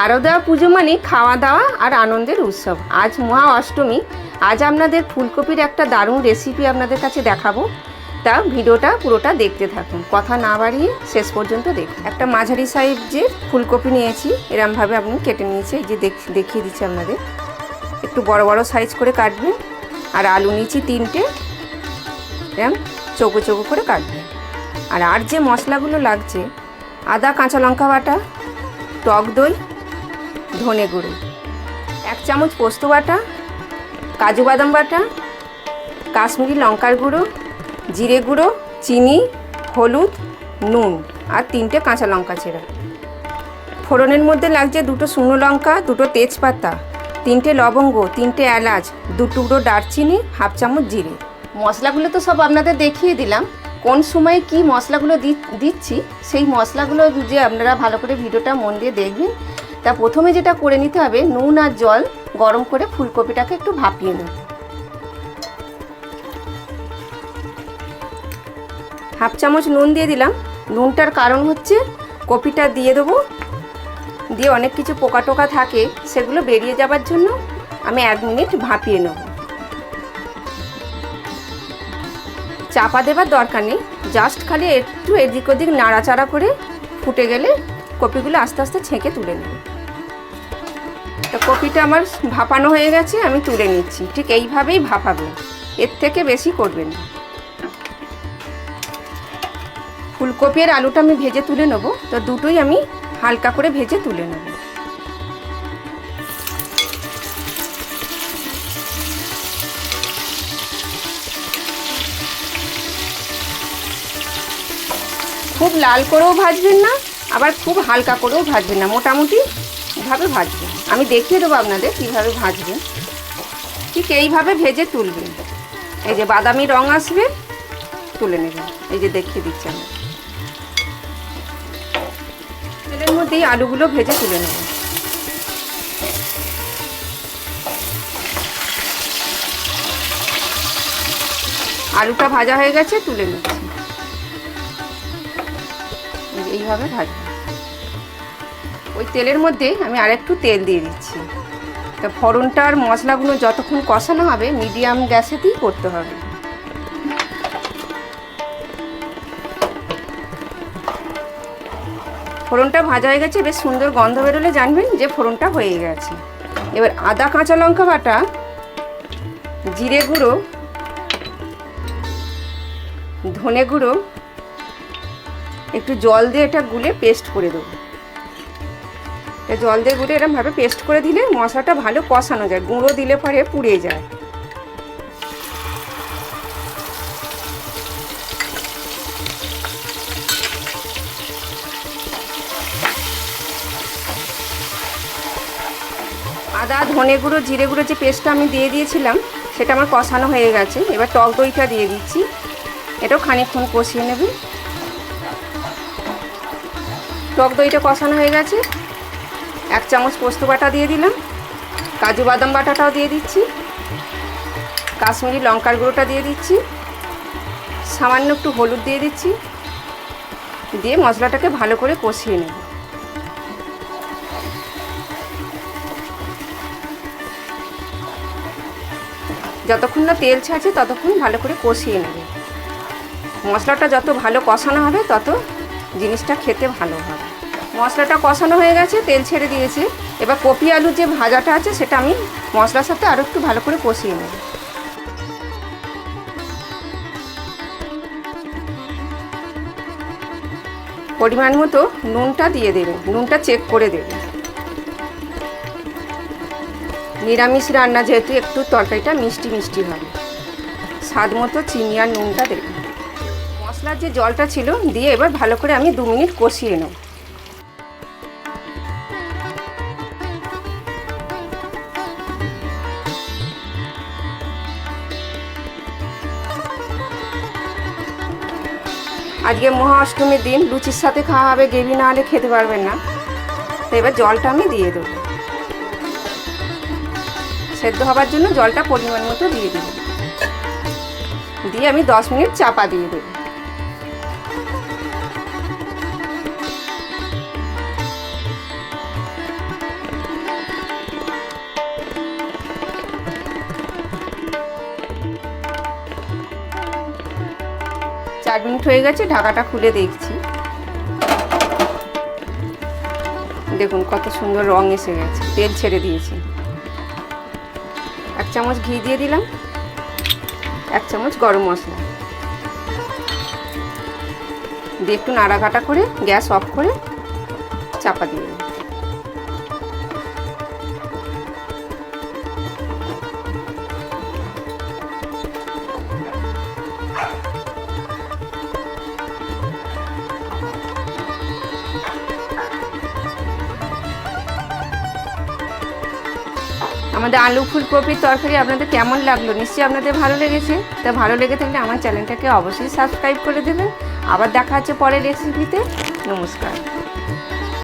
শারদা পুজো মানে খাওয়া দাওয়া আর আনন্দের উৎসব। আজ মহা অষ্টমী। আজ আপনাদের ফুলকপির একটা দারুণ রেসিপি আপনাদের কাছে দেখাবো। তা ভিডিওটা পুরোটা দেখতে থাকুন। কথা না বাড়িয়ে শেষ পর্যন্ত দেখুন। একটা মাঝারি সাইজের ফুলকপি নিয়েছি। এরমভাবে আপনি কেটে নিয়েছি। এই যে দেখ- দেখিয়ে দিচ্ছি আপনাদের। একটু বড় বড় সাইজ করে কাটবেন। আর আলু নিয়েছি তিনটে। এরম চৌকো চৌকো করে কাটবেন। আর আর যে মশলাগুলো লাগছে, আদা, কাঁচা লঙ্কা বাটা, টক দই ধনে গুঁড়ো। এক চামচ পোস্ত বাটা, কাজু বাদাম বাটা, কাশ্মীরি লঙ্কার গুঁড়ো, জিরে গুঁড়ো, চিনি, হলুদ, নুন আর তিনটে কাঁচা লঙ্কা ছেঁড়া ফোড়নের মধ্যে লাগছে দুটো শুকনো লঙ্কা, দুটো তেজপাতা, তিনটে লবঙ্গ, তিনটে এলাচ, দু টুকরো দারচিনি, হাফ চামচ জিরে। মশলাগুলো তো সব আপনাদের দেখিয়ে দিলাম। কোন সময়ে কি মশলাগুলো দিচ্ছি, সেই মশলাগুলো যে আপনারা ভালো করে ভিডিওটা মন দিয়ে দেখবেন। তা প্রথমে যেটা করে নিতে হবে, নুন আর জল গরম করে ফুলকপিটাকে একটু ভাপিয়ে নেব। হাফ চামচ নুন দিয়ে দিলাম। নুনটার কারণ হচ্ছে কপিটা দিয়ে দেবো। দিয়ে অনেক কিছু পোকা টোকা থাকে, সেগুলো বেরিয়ে যাবার জন্য আমি এক মিনিট ভাপিয়ে নেব। চাপা দেবার দরকার নেই, জাস্ট খালি একটু এদিক ওদিক নাড়াচাড়া করে ফুটে গেলে কপিগুলো আস্তে আস্তে ছেঁকে তুলে নেব। তো কপিটা আমার ভাপানো হয়ে গেছে, আমি তুলে নিচ্ছি। ঠিক এইভাবেই ভাপাবেন এর থেকে বেশি করবেন না। ফুলকপি আর আলুটা আমি ভেজে তুলে নেব। তো দুটোই আমি হালকা করে ভেজে তুলে নেব। খুব লাল করেও ভাজবেন না, আবার খুব হালকা করেও ভাজবেন না। মোটামুটি ভাবে ভাজবেন? আমি দেখিয়ে দেবো আপনাদের কীভাবে ভাজবেন। ঠিক এইভাবে ভেজে তুলবেন। এই যে বাদামি রং আসবে, তুলে নেবেন। এই যে দেখিয়ে দিচ্ছি আমি। তেলের মধ্যে এই আলুগুলো ভেজে তুলে নেব। আলুটা ভাজা হয়ে গেছে, তুলে নিচ্ছি। এইভাবে ভাজবো ওই তেলের মধ্যে আমি আরেকটু তেল দিয়ে দিচ্ছি। তা ফোড়নটা আর মশলাগুলো যতক্ষণ কষানো হবে, মিডিয়াম গ্যাসেতেই করতে হবে। ফোড়নটা ভাজা হয়ে গেছে, বেশ সুন্দর গন্ধ বেরোলে জানবেন যে ফোড়নটা হয়ে গেছে। এবার আদা কাঁচা লঙ্কা বাটা, জিরে গুঁড়ো, ধনে গুঁড়ো, একটু জল দিয়ে এটা গুলে পেস্ট করে দেবো। জল দিয়ে গুলে এরকমভাবে পেস্ট করে দিলে মশলাটা ভালো কষানো যায়, গুঁড়ো দিলে পরে পুড়ে যায়। আদা, ধনে গুঁড়ো, জিরে গুঁড়ো যে পেস্টটা আমি দিয়ে দিয়েছিলাম, সেটা আমার কষানো হয়ে গেছে। এবার টক দইটা দিয়ে দিচ্ছি। এটাও খানিকক্ষণ কষিয়ে নেবে। টক দইটা কষানো হয়ে গেছে। এক চামচ পোস্ত বাটা দিয়ে দিলাম, কাজু বাদাম বাটাটাও দিয়ে দিচ্ছি, কাশ্মীরি লঙ্কার গুঁড়োটা দিয়ে দিচ্ছি, সামান্য একটু হলুদ দিয়ে দিচ্ছি, দিয়ে মশলাটাকে ভালো করে কষিয়ে নেব। যতক্ষণ না তেল ছাড়ছে ততক্ষণ ভালো করে কষিয়ে নেবে। মশলাটা যত ভালো কষানো হবে তত জিনিসটা খেতে ভালো হবে। মশলাটা কষানো হয়ে গেছে, তেল ছেড়ে দিয়েছে। এবার কপি আলুর যে ভাজাটা আছে, সেটা আমি মশলার সাথে আরও একটু ভালো করে কষিয়ে নেব। পরিমাণ মতো নুনটা দিয়ে দেবেন নুনটা চেক করে দেবেন নিরামিষ রান্না যেহেতু একটু তরকারিটা মিষ্টি মিষ্টি হবে। স্বাদ মতো চিনি আর নুনটা দেবেন মশলার যে জলটা ছিল, দিয়ে এবার ভালো করে আমি দু মিনিট কষিয়ে নেব। আজকে মহা অষ্টমীর দিন লুচির সাথে খাওয়া হবে, গ্রেভি না হলে খেতে পারবেন না। তো এবার জলটা আমি দিয়ে দেবো। সেদ্ধ হবার জন্য জলটা পরিমাণ মতো দিয়ে দেবো। দিয়ে আমি দশ মিনিট চাপা দিয়ে দেবো। চার মিনিট হয়ে গেছে, ঢাকাটা খুলে দেখছি। দেখুন কত সুন্দর রং এসে গেছে, তেল ছেড়ে দিয়েছি। এক চামচ ঘি দিয়ে দিলাম, এক চামচ গরম মশলা। দিয়ে একটু নাড়াঘাটা করে, গ্যাস অফ করে চাপা দিয়ে দিলাম। আমাদের আলু ফুলকপির তরকারি আপনাদের কেমন লাগল? নিশ্চয়ই আপনাদের ভালো লেগেছে। তা ভালো লেগে থাকলে আমার চ্যানেলটাকে অবশ্যই সাবস্ক্রাইব করে দেবেন। আবার দেখা হচ্ছে পরের রেসিপিতে নমস্কার।